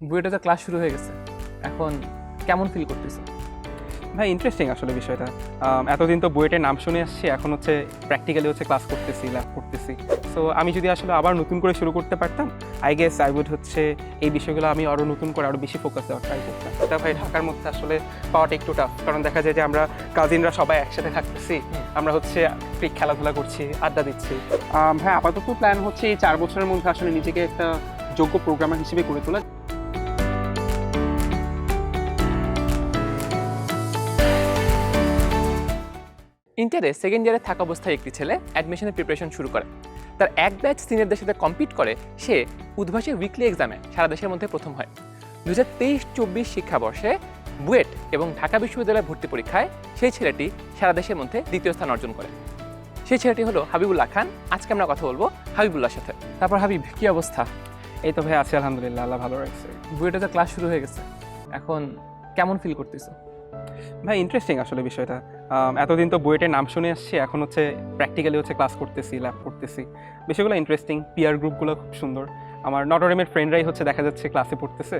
বুয়েটে তো ক্লাস শুরু হয়ে গেছে। এখন কেমন ফিল করতেছো? ভাই ইন্টারেস্টিং আসলে বিষয়টা। এতদিন তো বুয়েটের নাম শুনে আসছি এখন হচ্ছে প্র্যাকটিক্যালি হচ্ছে ক্লাস করতেছি ল্যাব করতেছি। সো আমি যদি আসলে আবার নতুন করে শুরু করতে পারতাম আই গেস আই উড হচ্ছে এই বিষয়গুলো আমি আরও নতুন করে আরও বেশি ফোকাস দেওয়ার ট্রাই করতাম। এটা ভাই ঢাকার মধ্যে আসলে পাওয়াটা একটু টাফ কারণ দেখা যায় যে আমরা কাজিনরা সবাই একসাথে থাকতেছি। আমরা হচ্ছে ফ্রি খেলাধুলা করছি আড্ডা দিচ্ছি। হ্যাঁ আপাতত প্ল্যান হচ্ছে এই চার বছরের মধ্যে আসলে নিজেকে একটা যোগ্য প্রোগ্রামার হিসেবে করে তোলা। ইন্টারে সেকেন্ড ইয়ারে থাকা অবস্থায় একটি ছেলে অ্যাডমিশনের প্রিপারেশন শুরু করে। তার এক ব্যাচ সিনিয়রদের সাথে কম্পিট করে সে উদ্ভাসী উইকলি এক্সামে সারা দেশের মধ্যে প্রথম হয়। দু হাজার তেইশ চব্বিশ শিক্ষাবর্ষে বুয়েট এবং ঢাকা বিশ্ববিদ্যালয় ভর্তি পরীক্ষায় সেই ছেলেটি সারা দেশের মধ্যে দ্বিতীয় স্থান অর্জন করে। সেই ছেলেটি হলো হাবিবুল্লাহ খান। আজকে আমরা কথা বলব হাবিবুল্লাহর সাথে। তারপর হাবিব কি অবস্থা? এই তো ভাই আছি আলহামদুলিল্লাহ আল্লাহ ভালো রাখছে। বুয়েটে তো ক্লাস শুরু হয়ে গেছে। এখন কেমন ফিল করতেছো? ভাই ইন্টারেস্টিং আসলে বিষয়টা। এতদিন তো বুয়েটের নাম শুনে আসছি এখন হচ্ছে প্র্যাকটিক্যালি হচ্ছে ক্লাস করতেছি ল্যাব করতেছি। বিষয়গুলো ইন্টারেস্টিং পিয়ার গ্রুপগুলো খুব সুন্দর। আমার নটরডেমের ফ্রেন্ডরাই হচ্ছে দেখা যাচ্ছে ক্লাসে পড়তেছে।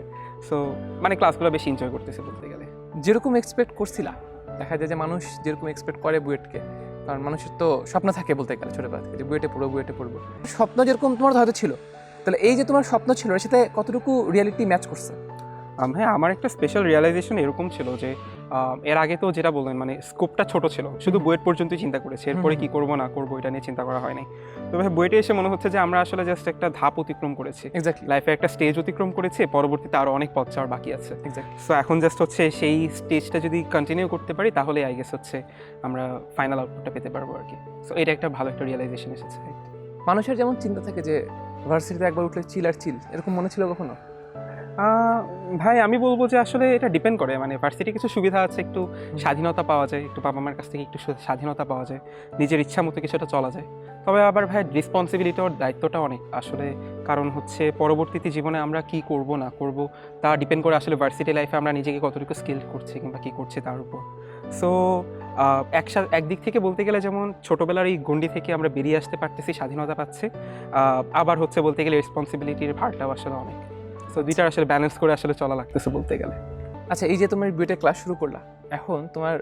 সো মানে ক্লাসগুলো বেশি এনজয় করতেছে বলতে গেলে। যেরকম এক্সপেক্ট করছিলা দেখা যায় যে মানুষ যেরকম এক্সপেক্ট করে বুয়েটকে কারণ মানুষের তো স্বপ্ন থাকে বলতে গেলে ছোটবেলা থেকে যে বুয়েটে পড়ব বুয়েটে পড়ব। স্বপ্ন যেরকম তোমার হয়তো ছিল তাহলে এই যে তোমার স্বপ্ন ছিল এর সাথে কতটুকু রিয়েলিটি ম্যাচ করছে? হ্যাঁ আমার একটা স্পেশাল রিয়েলাইজেশন এরকম ছিল যে এর আগে তো যেটা বললেন মানে স্কোপটা ছোট ছিল। শুধু বুয়েট পর্যন্তই চিন্তা করেছি। এরপরে কি করব না করব এটা নিয়ে চিন্তা করা হয়নি। তবে বুয়েটে এসে মনে হচ্ছে যে আমরা আসলে জাস্ট একটা ধাপ অতিক্রম করেছি। লাইফে একটা স্টেজ অতিক্রম করেছি পরবর্তীতে আরও অনেক পথ চাওয়ার বাকি আছে। সো এখন জাস্ট হচ্ছে সেই স্টেজটা যদি কন্টিনিউ করতে পারি তাহলে আই গেস হচ্ছে আমরা ফাইনাল আউটপুটটা পেতে পারব আর কি। সো এটা একটা ভালো একটা রিয়েলাইজেশন এসেছে। মানুষের যেমন চিন্তা থাকে যে ভার্সিটিতে একবার উঠলে চিল আর চিল এরকম মনে ছিল কখনো? ভাই আমি বলব যে আসলে এটা ডিপেন্ড করে। মানে ভার্সিটি কিছু সুবিধা আছে একটু স্বাধীনতা পাওয়া যায় একটু বাবা মার কাছ থেকে একটু স্বাধীনতা পাওয়া যায় নিজের ইচ্ছা মতো কিছুটা চলা যায়। তবে আবার ভাই রেসপন্সিবিলিটি ওর দায়িত্বটা অনেক। আসলে কারণ হচ্ছে পরবর্তীতে জীবনে আমরা কি করব না করব তা ডিপেন্ড করে আসলে ভার্সিটি লাইফে আমরা নিজেকে কতটুকু স্কিল করছি কিংবা কী করছি তার উপর। সো একসাথে একদিক থেকে বলতে গেলে যেমন ছোটোবেলার এই গন্ডি থেকে আমরা বেরিয়ে আসতে পারতেছি স্বাধীনতা পাচ্ছি। আবার হচ্ছে বলতে গেলে রেসপন্সিবিলিটির ভারটাও আসলে অনেক। সো দুইটার আসলে ব্যালেন্স করে আসলে চলা লাগতেছে বলতে গেলে। আচ্ছা এই যে তোমার বিয়েটে ক্লাস শুরু করলা এখন তোমার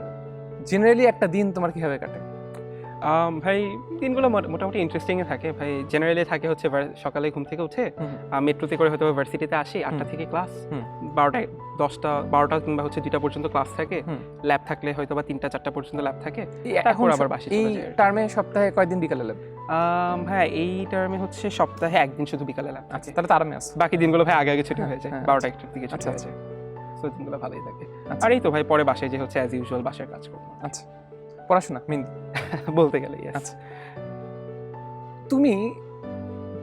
জেনারেলি একটা দিন তোমার কীভাবে কাটে? ভাই দিনগুলো মোটামুটি ইন্টারেস্টিংয়ে থাকে। ভাই জেনারেলি থাকে হচ্ছে সকালে ঘুম থেকে উঠে। মেট্রোতে করে হয়তো ভার্সিটিতে আসি আটটা থেকে ক্লাস বারোটায় দশটা বারোটা কিংবা হচ্ছে দুইটা পর্যন্ত ক্লাস থাকে। ল্যাব থাকলে হয়তো বা তিনটা চারটা পর্যন্ত ল্যাব থাকে। এই এখন আবার বাসায় এই। টার্মে সপ্তাহে কয়দিন বিকালে আম, হ্যাঁ এই টার্মে হচ্ছে সপ্তাহে একদিন শুধু বিকালে লাগে আচ্ছা। তাহলে তার আমি আছে বাকি দিনগুলো ভাই আগে আগে ছুটি হ্যাঁ, যায়। হ্যাঁ, বারোটা একটার দিকে ছুটি আচ্ছা, হয়ে যায়। সো দিনগুলো ভালোই থাকে। আচ্ছা। আর এই তো ভাই পরে বাসায় যে হচ্ছে অ্যাজ ইউজুয়াল বাসায় কাজ করব। আচ্ছা। পড়াশোনা মেন বলতে গেলে. আচ্ছা। তুমি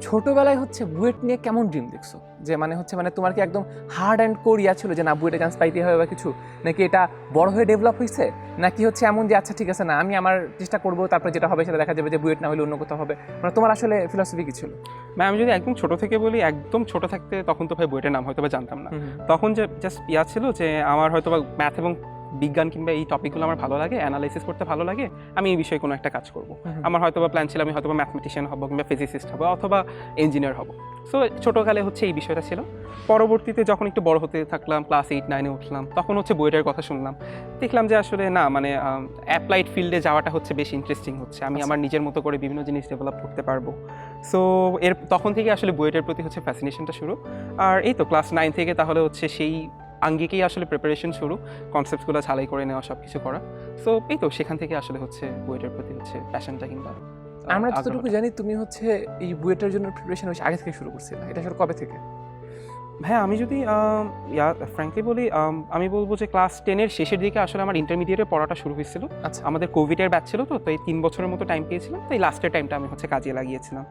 ছোটবেলায় হচ্ছে বুয়েট নিয়ে কেমন ড্রিম দেখছ? যে মানে হচ্ছে মানে তোমার কি একদম হার্ড অ্যান্ড কোর ইয়া ছিল যে না বুয়েটে চান্স পাইতে হবে বা কিছু? নাকি এটা বড় হয়ে ডেভেলপ হয়েছে নাকি হচ্ছে এমন যে আচ্ছা ঠিক আছে না আমি আমার চেষ্টা করব তারপরে যেটা হবে সেটা দেখা যাবে যে বুয়েট না হলে অন্য কোথাও হবে। মানে তোমার আসলে ফিলসফি কি ছিল? ম্যাম আমি যদি একদম ছোট থেকে বলি একদম ছোট থাকতে তখন তো ভাই বইটার নাম হয়তো বা জানতাম না। তখন যে জাস্ট ইয়া ছিল যে আমার হয়তো বা ম্যাথ এবং বিজ্ঞান কিংবা এই টপিকগুলো আমার ভালো লাগে অ্যানালাইসিস করতে ভালো লাগে আমি এই বিষয়ে কোনো একটা কাজ করব। আমার হয়তো বা প্ল্যান ছিল আমি হয়তো বা ম্যাথমেটিশিয়ান হব কিংবা ফিজিসিস্ট হব অথবা ইঞ্জিনিয়ার হব। সো ছোটোকালে হচ্ছে এই বিষয়টা ছিল। পরবর্তীতে যখন একটু বড় হতে থাকলাম ক্লাস এইট নাইনে উঠলাম তখন হচ্ছে বইটার কথা শুনলাম। দেখলাম যে আসলে না মানে অ্যাপ্লাইড ফিল্ডে যাওয়াটা হচ্ছে বেশ ইন্টারেস্টিং হচ্ছে। আমি আচ্ছা। আমার নিজের মতো করে বিভিন্ন জিনিস ডেভেলপ করতে পারব। সো এর তখন থেকে আসলে বইয়ের প্রতি হচ্ছে ফ্যাসিনেশনটা শুরু। আর এই তো ক্লাস নাইন থেকে তাহলে হচ্ছে সেই আঙ্গিকেই আসলে প্রিপারেশন শুরু কনসেপ্টগুলো ঝালাই করে নেওয়া সব কিছু করা। সো এই তো সেখান থেকে আসলে হচ্ছে বইটার প্রতি হচ্ছে প্যাশনটা কিংবা আমরা যতটুকু জানি তুমি হচ্ছে এই বুয়েটের জন্য প্রিপারেশন আগে থেকে শুরু করছিলে। এটা আসলে কবে থেকে? হ্যাঁ আমি যদি ফ্র্যাঙ্কলি বলি আমি বলব যে ক্লাস টেনের শেষের দিকে আসলে আমার ইন্টারমিডিয়েটে পড়াটা শুরু হয়েছিল। আচ্ছা। আমাদের কোভিডের ব্যাচ ছিল তো তাই তিন বছরের মতো টাইম পেয়েছিলাম তাই লাস্টের টাইমটা আমি হচ্ছে কাজে লাগিয়েছিলাম।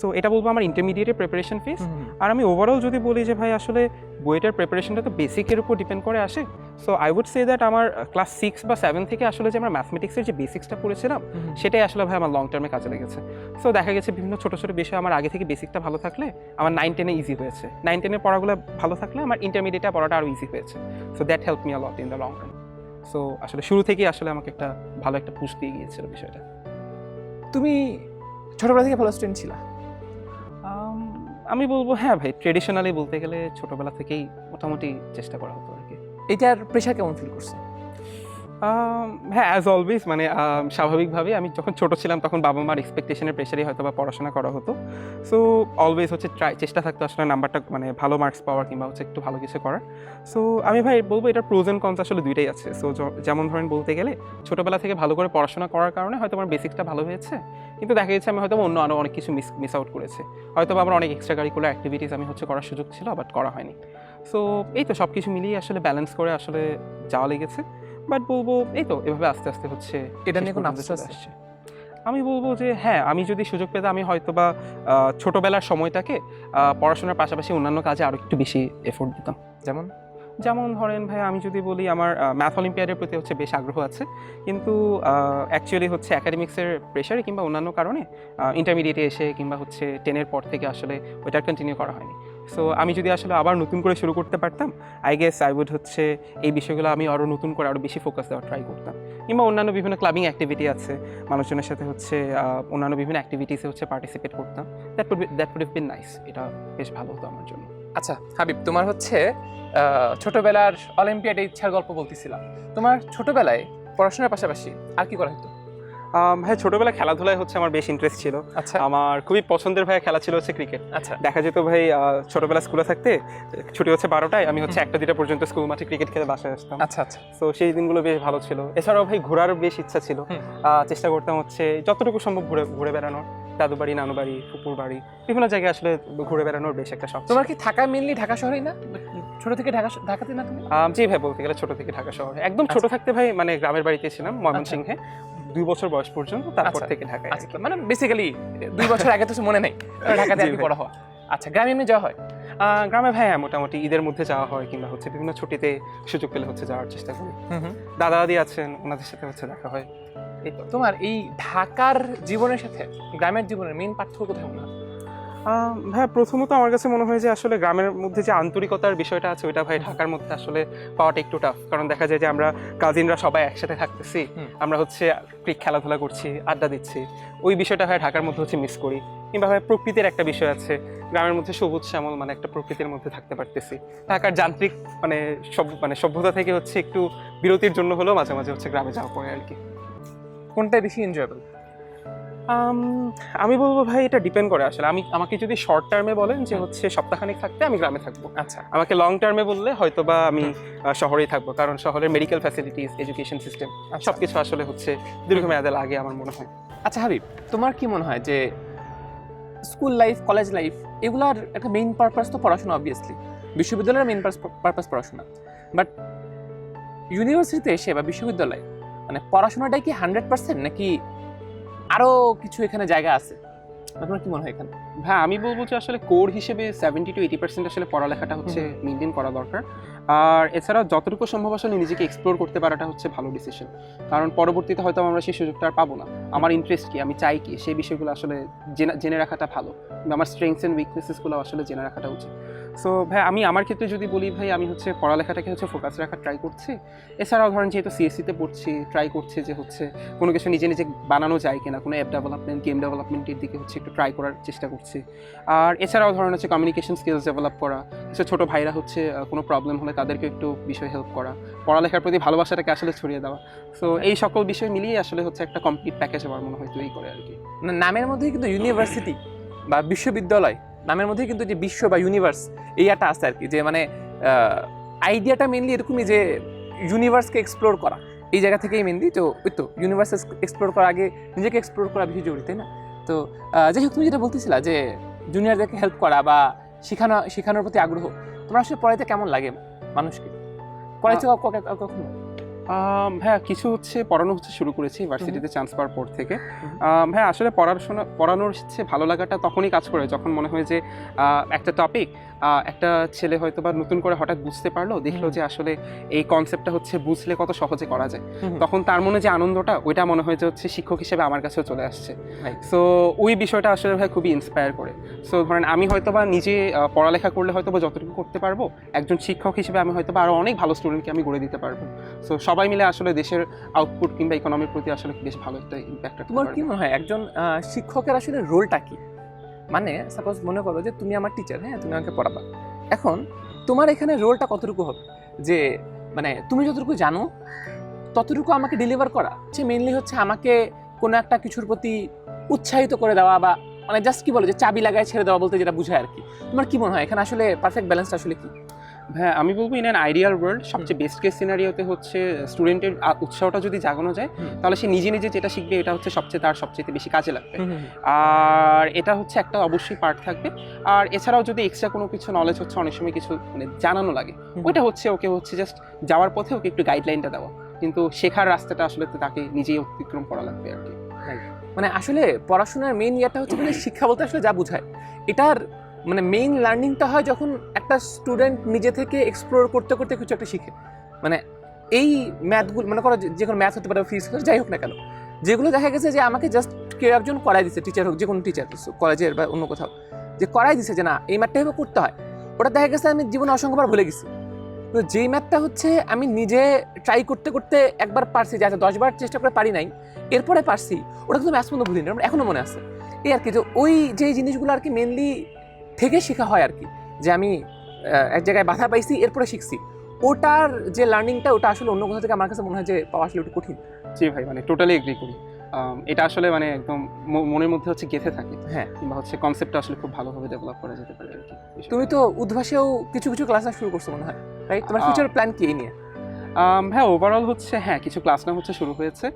সো এটা বলব আমার ইন্টারমিডিয়েটের প্রিপারেশন ফেস আর আমি ওভারঅল যদি বলি যে ভাই আসলে বইটার প্রিপারেশনটা তো বেসিকের উপর ডিপেন্ড করে আসে। So I would say that আমার ক্লাস সিক্স বা সেভেন থেকে আসলে যে আমরা ম্যাথমেটিক্সের যে বেসিক্সটা পড়েছিলাম সেটাই আসলে ভাই আমার লং টার্মে কাজে লেগেছে। সো দেখা গেছে বিভিন্ন ছোটো ছোটো বিষয় আমার আগে থেকে বেসিকটা ভালো থাকলে আমার নাইন টেনে ইজি হয়েছে। নাইন টেনের পড়াগুলো ভালো থাকলে আমার ইন্টারমিডিয়েটে পড়াটা আরও ইজি হয়েছে। So that help me a lot in the long term so আসলে শুরু থেকেই আসলে আমাকে একটা ভালো একটা পুশ দিয়ে গিয়েছিল বিষয়টা। তুমি ছোটবেলা থেকে ভালো স্টুডেন্ট ছিলা? আমি বলব হ্যাঁ ভাই ট্রেডিশনালি বলতে গেলে ছোটবেলা থেকেই মোটামুটি চেষ্টা করা হতো। এটার প্রেশার কেমন ফিল করছ? হ্যাঁ অ্যাজ অলওয়েজ মানে স্বাভাবিকভাবে আমি যখন ছোট ছিলাম তখন বাবা মার এক্সপেকটেশনের প্রেশারই হয়তো বা পড়াশোনা করা হতো। সো অলওয়েজ হচ্ছে ট্রাই চেষ্টা থাকতো আসলে নাম্বারটা মানে ভালো মার্কস পাওয়ার কিংবা হচ্ছে একটু ভালো কিছু করার। সো আমি ভাই বলব এটার প্রোজ অ্যান্ড কনস আসলে দুইটাই আছে। সো যেমন ধরেন বলতে গেলে, ছোটোবেলা থেকে ভালো করে পড়াশোনা করার কারণে হয়তো আমার বেসিকটা ভালো হয়েছে, কিন্তু দেখা যাচ্ছে আমি হয়তো অন্য আরও অনেক কিছু মিস মিস আউট করেছে। হয়তো আমার অনেক এক্সট্রা কারিকুলার অ্যাক্টিভিটিস আমি হচ্ছে করার সুযোগ ছিল বাট করা হয়নি। সো এই তো সব কিছু মিলিয়ে আসলে ব্যালেন্স করে আসলে যাওয়া লেগেছে। বাট বলব এই তো এভাবে আস্তে আস্তে হচ্ছে এটা নিয়ে কোনো আফসোস? আসছে। আমি বলব যে হ্যাঁ আমি যদি সুযোগ পেতাম আমি হয়তো বা ছোটোবেলার সময়টাকে পড়াশোনার পাশাপাশি অন্যান্য কাজে আরও একটু বেশি এফোর্ট দিতাম। যেমন? যেমন ধরেন ভাই আমি যদি বলি আমার ম্যাথ অলিম্পিয়াডের প্রতি হচ্ছে বেশ আগ্রহ আছে। কিন্তু অ্যাকচুয়ালি হচ্ছে অ্যাকাডেমিক্সের প্রেশারে কিংবা অন্যান্য কারণে ইন্টারমিডিয়েটে এসে কিংবা হচ্ছে টেনের পর থেকে আসলে ওইটা কন্টিনিউ করা হয়নি। সো আমি যদি আসলে আবার নতুন করে শুরু করতে পারতাম আই গেস আই উড হচ্ছে এই বিষয়গুলো আমি আরও নতুন করে আরও বেশি ফোকাস দেওয়ার ট্রাই করতাম। কিংবা অন্যান্য বিভিন্ন ক্লাবিং অ্যাক্টিভিটি আছে, মানুষজনের সাথে হচ্ছে অন্যান্য বিভিন্ন অ্যাক্টিভিটিসে হচ্ছে পার্টিসিপেট করতাম। That would that would been nice এটা বেশ ভালো হতো আমার জন্য। আচ্ছা হাবিব, তোমার হচ্ছে ছোটবেলার অলিম্পিয়াডে ইচ্ছার গল্প বলতেছিলাম। তোমার ছোটবেলায় পড়াশোনার পাশাপাশি আর কি করা হতো? আম, হ্যাঁ ছোটবেলায় খেলাধুলায় হচ্ছে আমার বেশ ইন্টারেস্ট ছিল। আচ্ছা। আমার খুবই পছন্দের ভাই খেলা ছিল হচ্ছে ক্রিকেট আচ্ছা। দেখা যেত ভাই ছোটবেলা স্কুলে থাকতে ছুটি হচ্ছে বারোটায় আমি হচ্ছে একটা দুটা পর্যন্ত স্কুল মাঠে ক্রিকেট খেলে বাসায় আসতাম। আচ্ছা আচ্ছা। তো সেই দিনগুলো বেশ ভালো ছিল। এছাড়াও ভাই ঘোরার বেশ ইচ্ছা ছিল। চেষ্টা করতাম হচ্ছে যতটুকু সম্ভব ঘুরে ঘুরে বেড়ানোর। দাদু বাড়ি নানু বাড়ি ফুপুর বাড়ি বিভিন্ন জায়গায় আসলে ঘুরে বেড়ানোর বেশ একটা শখ। তোমার কি থাকা মেনলি ঢাকা শহরেই না? ছোট থেকে ঢাকা ঢাকাতে না তুমি? জি ভাই বলতে গেলে ছোট থেকে ঢাকা শহরে। একদম ছোট আচ্ছা। থাকতে ভাই মানে গ্রামের বাড়িতে ছিলাম ময়মনসিংহে। দুই বছর বয়স পর্যন্ত তারপর আচ্ছা। থেকে ঢাকায় আচ্ছা মানে বেসিক্যালি দুই বছর আগে তো মনে নেই। ঢাকাতে আর বড় পড়া হওয়া আচ্ছা গ্রামে এমনি যাওয়া হয়? আহ, গ্রামে ভাই হ্যাঁ, মোটামুটি ঈদের মধ্যে যাওয়া হয় কিংবা হচ্ছে বিভিন্ন ছুটিতে সুযোগ পেলে হচ্ছে যাওয়ার চেষ্টা করি। দাদা দাদি আছেন ওনাদের সাথে হচ্ছে দেখা হয়। তোমার এই ঢাকার জীবনের সাথে গ্রামের জীবনের মেন পার্থক্য কোথায় মনে হয়? আহ, ভাই প্রথমত আমার কাছে মনে হয় যে আসলে গ্রামের মধ্যে যে আন্তরিকতার বিষয়টা আছে ওইটা ভাই ঢাকার মধ্যে আসলে পাওয়াটা একটু টাফ কারণ দেখা যায় যে আমরা কাজিনরা সবাই একসাথে থাকতেছি আমরা হচ্ছে খেলাধুলা করছি আড্ডা দিচ্ছি। ওই বিষয়টা ভাই ঢাকার মধ্যে হচ্ছে মিস করি। কিংবা ভাই প্রকৃতির একটা বিষয় আছে গ্রামের মধ্যে সবুজ শ্যামল মানে একটা প্রকৃতির মধ্যে থাকতে পারতেছি। ঢাকার যান্ত্রিক মানে সব মানে সভ্যতা থেকে হচ্ছে একটু বিরতির জন্য হলেও মাঝে মাঝে হচ্ছে গ্রামে যাওয়া পড়ে আর কি। কোনটা বেশি এনজয়েবল আম, বলব ভাই এটা ডিপেন্ড করে আসলে। আমি আমাকে যদি শর্ট টার্মে বলেন যে হচ্ছে সপ্তাহখানেক থাকতে আমি গ্রামে থাকব। আচ্ছা। আমাকে লং টার্মে বললে হয়তো বা আমি শহরেই থাকব। কারণ শহরের মেডিকেল ফ্যাসিলিটিস এডুকেশন সিস্টেম সব কিছু আসলে হচ্ছে দীর্ঘমেয়াদে লাগে আমার মনে হয়। আচ্ছা হাবিব তোমার কি মনে হয় যে স্কুল লাইফ কলেজ লাইফ এগুলার একটা মেইন পারপাস তো পড়াশোনা অবভিয়াসলি বিশ্ববিদ্যালয়ের মেইন পারপাস পড়াশোনা। বাট ইউনিভার্সিটিতে এসে বা বিশ্ববিদ্যালয়ে মানে পড়াশোনাটাই কি হান্ড্রেড পার্সেন্ট নাকি আরও কিছু এখানে জায়গা আছে। আপনার কি মনে হয় এখানে? হ্যাঁ আমি বলব যে আসলে কোর হিসেবে সেভেন্টি টু এইটি পার্সেন্ট আসলে পড়ালেখাটা হচ্ছে মেনটেন করা দরকার। আর এছাড়া যতটুকু সম্ভব আসলে নিজেকে এক্সপ্লোর করতে পারাটা হচ্ছে ভালো ডিসিশন কারণ পরবর্তীতে হয়তো আমরা সেই সুযোগটা আর পাবো না। আমার ইন্টারেস্ট কি? আমি চাই কি? সেই বিষয়গুলো আসলে জেনে জেনে রাখাটা ভালো। আমার স্ট্রেংথস অ্যান্ড উইকনেসেসগুলো আসলে জেনে রাখাটা উচিত। সো ভাই আমি আমার ক্ষেত্রে যদি বলি ভাই আমি হচ্ছে পড়ালেখাটাকে হচ্ছে ফোকাস রাখার ট্রাই করছি। এছাড়াও ধরেন যেহেতু সিএসসিতে পড়ছি ট্রাই করছি যে হচ্ছে কোনো কিছু নিজে নিজে বানানো যায় কিনা কোনো অ্যাপ ডেভেলপমেন্ট গেম ডেভেলপমেন্টের দিকে হচ্ছে একটু ট্রাই করার চেষ্টা করছি। আর এছাড়াও ধরেন হচ্ছে কমিউনিকেশন স্কিলস ডেভেলপ করা কিছু ছোটো ভাইরা হচ্ছে কোনো প্রবলেম হলে তাদেরকে একটু বিষয় হেল্প করা পড়ালেখার প্রতি ভালোবাসাটাকে আসলে ছড়িয়ে দেওয়া। সো এই সকল বিষয় মিলিয়ে আসলে হচ্ছে একটা কমপ্লিট প্যাকেজ আমার মনে হয় তৈরি করে আর কি। নামের মধ্যেই কিন্তু ইউনিভার্সিটি বা বিশ্ববিদ্যালয় নামের মধ্যে কিন্তু যে বিশ্ব বা ইউনিভার্স এই একটা আছে আর কি যে মানে আইডিয়াটা মেনলি এরকমই যে ইউনিভার্সকে এক্সপ্লোর করা। এই জায়গা থেকেই মেনলি তো ওই তো ইউনিভার্স এক্সপ্লোর করার আগে নিজেকে এক্সপ্লোর করা বেশি জরুরি তাই না? তো যাই হোক তুমি যেটা বলতেছিলা যে জুনিয়রদেরকে হেল্প করা বা শেখানো শেখানোর প্রতি আগ্রহ তোমার আসলে পড়াইতে কেমন লাগে মানুষকে? পড়াইতে কখনো? হ্যাঁ কিছু হচ্ছে পড়ানো হচ্ছে শুরু করেছি ভার্সিটিতে চান্স পাওয়ার পর থেকে। হ্যাঁ আসলে পড়াশোনা পড়ানোর হচ্ছে ভালো লাগাটা তখনই কাজ করে যখন মনে হয় যে একটা টপিক একটা ছেলে হয়তো বা নতুন করে হঠাৎ বুঝতে পারল দেখল যে আসলে এই কনসেপ্টটা হচ্ছে বুঝলে কত সহজে করা যায়। তখন তার মনে যে আনন্দটা ওইটা মনে হয় যে হচ্ছে শিক্ষক হিসেবে আমার কাছেও চলে আসছে। সো ওই বিষয়টা আসলে ভাই খুবই ইন্সপায়ার করে। সো ধরেন আমি হয়তো বা নিজে পড়ালেখা করলে হয়তো বা যতটুকু করতে পারব একজন শিক্ষক হিসেবে আমি হয়তো বা আরও অনেক ভালো স্টুডেন্টকে আমি গড়ে দিতে পারব। সো সবাই মিলে আসলে দেশের আউটপুট কিংবা ইকোনমির প্রতি আসলে বেশ ভালো একটা ইম্প্যাক্ট তোমার কি মনে হয় একজন শিক্ষকের আসলে রোলটা কি? মানে সাপোজ মনে করো যে তুমি আমার টিচার হ্যাঁ তুমি আমাকে পড়াবা। এখন তোমার এখানে রোলটা কতটুকু হবে? যে মানে তুমি যতটুকু জানো ততটুকু আমাকে ডেলিভার করা সে মেনলি হচ্ছে আমাকে কোনো একটা কিছুর প্রতি উৎসাহিত করে দেওয়া বা মানে জাস্ট কি বলো যে চাবি লাগায় ছেড়ে দেওয়া বলতে যেটা বুঝায় আর কি। তোমার কি মনে হয় এখানে আসলে পারফেক্ট ব্যালেন্সটা আসলে কি? হ্যাঁ আমি বলব ইন অ্যান আইডিয়াল ওয়ার্ল্ড সবচেয়ে বেস্ট কেস সিনারিওতে হচ্ছে স্টুডেন্টের উৎসাহটা যদি জাগানো যায় তাহলে সে নিজে নিজে যেটা শিখবে এটা হচ্ছে সবচেয়ে তার সবচেয়ে বেশি কাজে লাগবে। আর এটা হচ্ছে একটা অবশ্যই পার্ট থাকবে। আর এছাড়াও যদি এক্সট্রা কোনো কিছু নলেজ হচ্ছে অনেক সময় কিছু মানে জানানো লাগে ওইটা হচ্ছে ওকে হচ্ছে জাস্ট যাওয়ার পথে ওকে একটু গাইডলাইনটা দেওয়া। কিন্তু শেখার রাস্তাটা আসলে তো তাকে নিজেই অতিক্রম করা লাগবে আর কি। মানে আসলে পড়াশোনার মেইন ইয়াটা হচ্ছে মানে শিক্ষা বলতে আসলে যা বোঝায় এটার মানে মেইন লার্নিংটা হয় যখন একটা স্টুডেন্ট নিজে থেকে এক্সপ্লোর করতে করতে কিছু একটা শিখে। মানে এই ম্যাথগুলো মনে করো যে- কোনো ম্যাথ হতে পারে ফিজিক্স যাই হোক না কেন। যেগুলো দেখা গেছে যে আমাকে জাস্ট কেউ একজন করাই দিচ্ছে টিচার হোক যে কোনো টিচার কলেজের বা অন্য কোথাও। যে করাই দিছে যে না, এই ম্যাথটা এভাবে করতে হয়। ওটা দেখা গেছে আমি জীবনে অসংখ্যবার ভুলে গেছি। তো যেই ম্যাথটা হচ্ছে, আমি নিজে ট্রাই করতে করতে একবার পারছি যে আচ্ছা দশবার চেষ্টা করে পারি নাই, এরপরে পারছি, ওটা কিন্তু ম্যাথ পর্যন্ত ভুলিনি আমার এখনও মনে আছে। এই আর কি, যে ওই যে জিনিসগুলো আর কি মেনলি থেকে শেখা হয় আর কি। যে আমি এক জায়গায় বাধা পাইছি এরপরে শিখছি। ওটার যে লার্নিংটা ওটা আসলে অন্য কোথাও থেকে আমার কাছে মনে হয় যে পাওয়া আসলে একটু কঠিন। জি ভাই মানে টোটালি এগ্রি করি। এটা আসলে মানে একদম মনের মধ্যে হচ্ছে গেঁথে থাকে। হ্যাঁ। কিংবা হচ্ছে কনসেপ্টটা আসলে খুব ভালোভাবে ডেভেলপ করা যেতে পারে আর কি। তুমি তো উদ্ভাসেও কিছু কিছু ক্লাস শুরু করছ মনে হয় রাইট তোমার ফিউচার প্ল্যান কি এই নিয়ে? হ্যাঁ ওভারঅল হচ্ছে হ্যাঁ কিছু ক্লাস না হচ্ছে শুরু হয়েছে।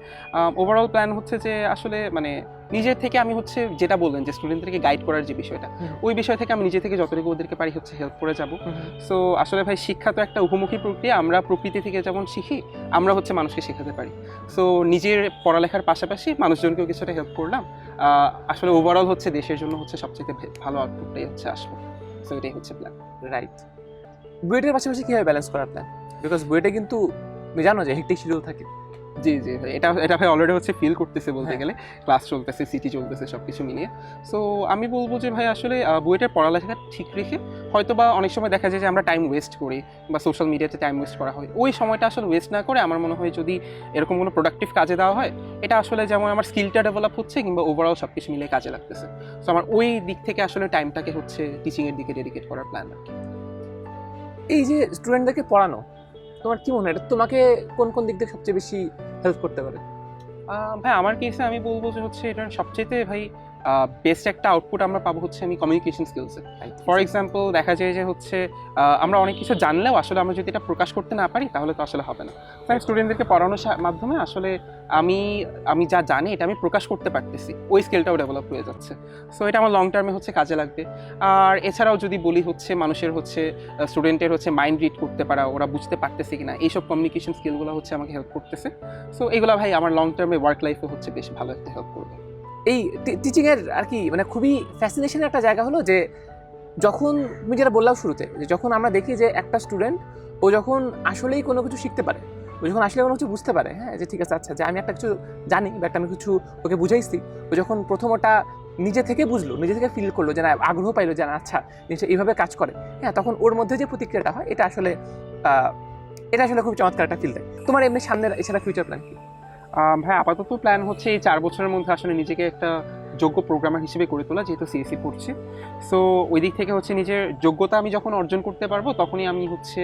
ওভারঅল প্ল্যান হচ্ছে যে আসলে মানে নিজের থেকে আমি হচ্ছে যেটা বললেন যে স্টুডেন্টদেরকে গাইড করার যে বিষয়টা ওই বিষয় থেকে আমি নিজে থেকে যতটুকু ওদেরকে পারি হচ্ছে হেল্প করে যাব। সো আসলে ভাই শিক্ষা তো একটা উপমুখী প্রক্রিয়া আমরা প্রকৃতি থেকে যেমন শিখি আমরা হচ্ছে মানুষকে শেখাতে পারি। সো নিজের পড়ালেখার পাশাপাশি মানুষজনকেও কিছুটা হেল্প করলাম। আসলে ওভারঅল হচ্ছে দেশের জন্য হচ্ছে সবচেয়ে ভালো আউটপুটটাই হচ্ছে আসবে সো এটাই হচ্ছে প্ল্যান রাইট বুয়েটের পাশাপাশি কীভাবে ব্যালেন্স করার প্ল্যান বিকজ বুয়েটে কিন্তু তুমি জানো যে হেক্টিক শিডিউল থাকে। জি জি ভাই এটা এটা ভাই অলরেডি হচ্ছে ফিল করতেছে বলতে হ্যাঁ। গেলে। ক্লাস চলতেছে সিটি চলতেছে সব কিছু মিলিয়ে। সো আমি বলব যে ভাই আসলে বুয়েটের পড়ালেখা ঠিক রেখে হয়তো বা অনেক সময় দেখা যায় যে আমরা টাইম ওয়েস্ট করি বা সোশ্যাল মিডিয়াতে টাইম ওয়েস্ট করা হয়। ওই সময়টা আসলে ওয়েস্ট না করে আমার মনে হয় যদি এরকম কোনো প্রোডাক্টিভ কাজে দেওয়া হয় এটা আসলে যেমন আমার স্কিলটা ডেভেলপ হচ্ছে কিংবা ওভারঅল সব কিছু মিলিয়ে কাজে লাগতেছে। সো আমার ওই দিক থেকে আসলে টাইমটাকে হচ্ছে টিচিংয়ের দিকে ডেডিকেট করার প্ল্যান আর কি। এই যে স্টুডেন্টদেরকে পড়ানো, তোমার কি মনে হয়? এটা তোমাকে কোন কোন দিক থেকে সবচেয়ে বেশি হেল্প করতে পারে? ভাই, আমার কেসে আমি বলব যে হচ্ছে এটার সবচেয়ে ভাই বেস্ট একটা আউটপুট আমরা পাবো হচ্ছে আমি কমিউনিকেশন স্কিলসে ফর এক্সাম্পল দেখা যায় যে হচ্ছে আমরা অনেক কিছু জানলেও আসলে আমরা যদি এটা প্রকাশ করতে না পারি তাহলে তো আসলে হবে না। তাই স্টুডেন্টদেরকে পড়ানোর মাধ্যমে আসলে আমি আমি যা জানি এটা আমি প্রকাশ করতে পারতেছি। ওই স্কিলটাও ডেভেলপ হয়ে যাচ্ছে। সো এটা আমার লং টার্মে হচ্ছে কাজে লাগবে। আর এছাড়াও যদি বলি হচ্ছে মানুষের হচ্ছে স্টুডেন্টের হচ্ছে মাইন্ড রিড করতে পারা ওরা বুঝতে পারতেছে কিনা এইসব কমিউনিকেশন স্কিলগুলো হচ্ছে আমাকে হেল্প করতেছে। সো এগুলো ভাই আমার লং টার্মে ওয়ার্ক লাইফে হচ্ছে বেশ ভালো একটা হেল্প করবে। এই টিচিংয়ের আর কি মানে খুবই ফ্যাসিনেশনের একটা জায়গা হলো যে, যখন তুমি যেটা বললাম শুরুতে, যে যখন আমরা দেখি যে একটা স্টুডেন্ট ও যখন আসলেই কোনো কিছু শিখতে পারে, ও যখন আসলে কোনো কিছু বুঝতে পারে হ্যাঁ যে ঠিক আছে আচ্ছা যে আমি একটা কিছু জানি, বা একটা আমি কিছু ওকে বুঝাইছি, ও যখন প্রথম ওটা নিজে থেকে বুঝলো, নিজে থেকে ফিল করল যে না, আগ্রহ পাইলো যে না আচ্ছা জিনিসটা এইভাবে কাজ করে হ্যাঁ তখন ওর মধ্যে যে প্রতিক্রিয়াটা হয়, এটা আসলে এটা আসলে খুব চমৎকার একটা ফিল দেয়। তোমার এমনি সামনের এছাড়া ফিউচার প্ল্যান কি? ভাই আপাতত প্ল্যান হচ্ছে এই চার বছরের মধ্যে আসলে নিজেকে একটা যোগ্য প্রোগ্রামার হিসেবে গড়ে তোলা যেহেতু সিএসসি পড়ছি। সো ওই দিক থেকে হচ্ছে নিজের যোগ্যতা আমি যখন অর্জন করতে পারব তখনই আমি হচ্ছে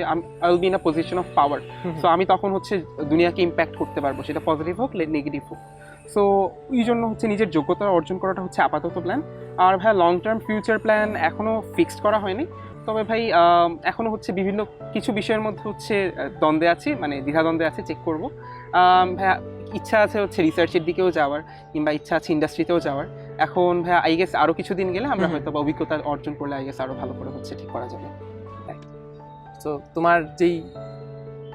I will be in a position of power so আমি তখন হচ্ছে দুনিয়াকে ইম্প্যাক্ট করতে পারব সেটা পজিটিভ হোক নেগেটিভ হোক। সো এই জন্য হচ্ছে নিজের যোগ্যতা অর্জন করাটা হচ্ছে আপাতত প্ল্যান আর ভাই লং টার্ম ফিউচার প্ল্যান এখনও ফিক্সড করা হয়নি। তবে ভাই এখনও হচ্ছে বিভিন্ন কিছু বিষয়ের মধ্যে হচ্ছে দ্বন্দ্বে আছি মানে দ্বিধাদ্বন্দ্বে আছে চেক করব। ভাইয়া ইচ্ছা আছে হচ্ছে রিসার্চের দিকেও যাওয়ার কিংবা ইচ্ছা আছে ইন্ডাস্ট্রিতেও যাওয়ার। এখন ভাইয়া আই গেস আরও কিছুদিন গেলে আমরা হয়তো বা অভিজ্ঞতা অর্জন করলে আই গেস আরও ভালো করে হচ্ছে ঠিক করা যাবে। তো তোমার যেই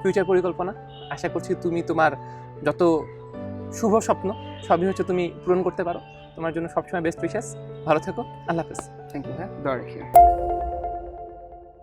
ফিউচার পরিকল্পনা আশা করছি তুমি তোমার যত শুভ স্বপ্ন সবই হচ্ছে তুমি পূরণ করতে পারো। তোমার জন্য সবসময় বেস্ট উইশেস ভালো থেকো। আল্লাহ হাফেজ। থ্যাংক ইউ হ্যাঁ দোয়া রাখি।